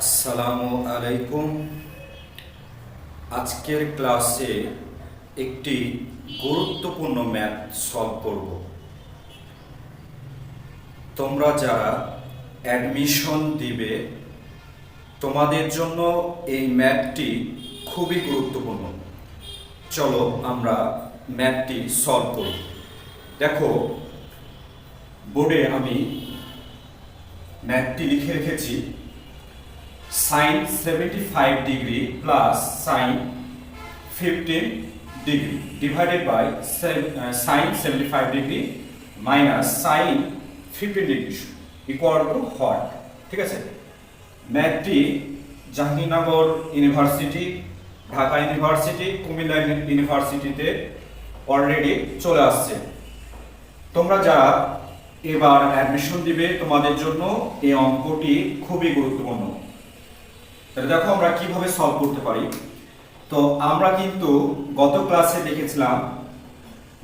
আসসালামু আলাইকুম। আজকের ক্লাসে একটি গুরুত্বপূর্ণ ম্যাথ সলভ করব। তোমরা যারা অ্যাডমিশন দিবে, তোমাদের জন্য এই ম্যাথটি খুবই গুরুত্বপূর্ণ। চলো আমরা ম্যাথটি সলভ করি। দেখো, বোর্ডে আমি ম্যাথটি লিখে রেখেছি। Sine seventy five degree plus sine fifteen degree divided by sine seventy five degree minus sine fifteen degree equal to ঠিক আছে? ম্যাথটি জাহাঙ্গীরনগর ইউনিভার্সিটি, ঢাকা ইউনিভার্সিটি, কুমিল্লা ইউনিভার্সিটিতে অলরেডি চলে আসছে। তোমরা যারা এবার অ্যাডমিশন দিবে, তোমাদের জন্য এই অঙ্কটি খুবই গুরুত্বপূর্ণ। তাহলে দেখো আমরা কীভাবে সলভ করতে পারি। তো আমরা কিন্তু গত ক্লাসে দেখেছিলাম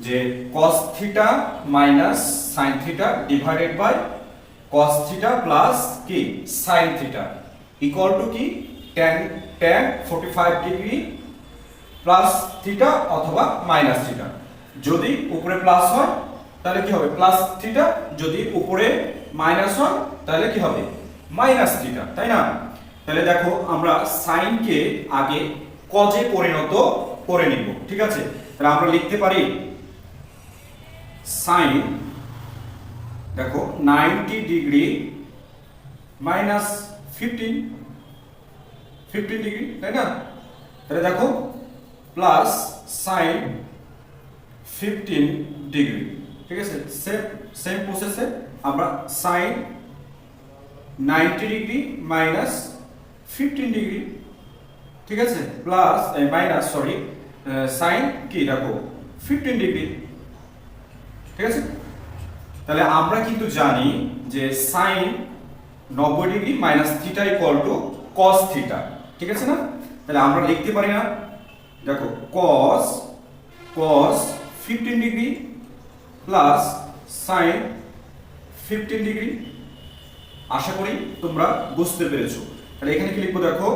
যে cos theta minus sin theta divided by cos theta plus কি? sin থিটা ইকুয়াল টু কি? tan tan 45 degree plus theta অথবা মাইনাস থিটা যদি উপরে প্লাস হয়, তাহলে কি হবে? প্লাস থিটা যদি উপরে মাইনাস হয়, তাহলে কি হবে? মাইনাস থিটা তাই না? তাহলে দেখো আমরা সাইনকে আগে কজে পরিণত করে নিব, ঠিক আছে? তাহলে আমরা লিখতে পারি সাইন দেখো 90 degree minus fifteen fifteen degree তাই না? তাহলে দেখো প্লাস সাইন ফিফটিন ডিগ্রি ঠিক আছে? সেম সেম প্রসেসে আমরা sine 90 degree minus fifteen degree ঠিক আছে? প্লাস মাইনাস সরি সাইন কি? দেখো ফিফটিন ডিগ্রি ঠিক আছে? তাহলে আমরা কিন্তু জানি যে সাইন নব্বই degree minus theta equal to cos theta ঠিক আছে না? তাহলে আমরা লিখতে পারি না। দেখো cos cos fifteen degree plus sine fifteen degree আশা করি তোমরা বুঝতে পেরেছ। তাহলে এখানে কি লিখব দেখো?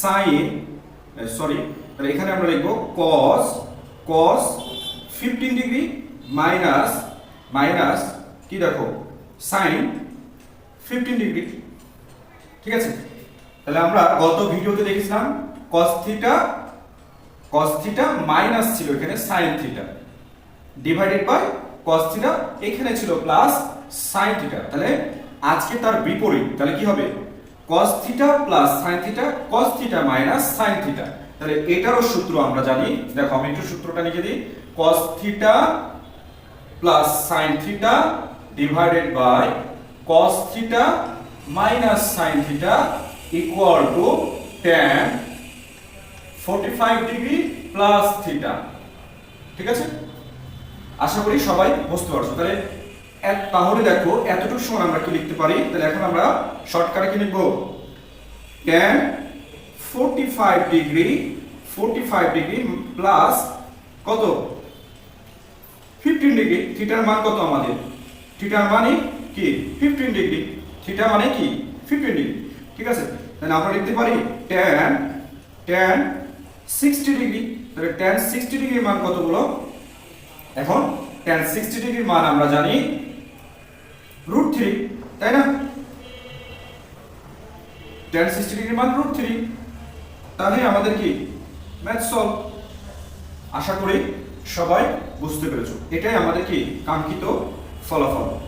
সাইন সরি তাহলে এখানে আমরা লিখব cos cos fifteen degree minus minus কি দেখো? সাইন ফিফটিন ডিগ্রি ঠিক আছে? তাহলে আমরা গত ভিডিওতে দেখেছিলাম cos theta cos theta minus ছিল এখানে sine theta divided by cos theta এখানে ছিল প্লাস সাইন থিটা তাহলে আজকে তার বিপরীত, তাহলে কি হবে? Cos theta plus sin theta cos theta minus sin theta তাহলে এটারও সূত্র আমরা জানি। দেখো আমি একটু সূত্রটা লিখে দিই। cos theta plus sin theta divided by cos theta minus sin theta equal to tan 45 degree plus theta ঠিক আছে? আশা করি সবাই বুঝতে পারছ। তাহলে তাহলে দেখো এতটুকু সময় আমরা কি লিখতে পারি? তাহলে এখন আমরা শর্টকাটে কি লিখব? tan 45 ডিগ্রি 45 ডিগ্রি প্লাস কত? 15 ডিগ্রি থিটার মান কত আমাদের? থিটার মানে কি? 15 ডিগ্রি থিটা মানে কি? 15 ডিগ্রি ঠিক আছে? তাহলে আমরা লিখতে পারি tan tan 60 ডিগ্রি তাহলে tan 60 ডিগ্রির মান কত বলো? এখন tan 60 ডিগ্রির মান আমরা জানি রুট থ্রি তাই না? Tan 60 ডিগ্রি মান রুট থ্রি তাহলে আমাদের কি? ম্যাথ সলভ আশা করি সবাই বুঝতে পেরেছ। এটাই আমাদের কি? কাঙ্ক্ষিত ফলাফল।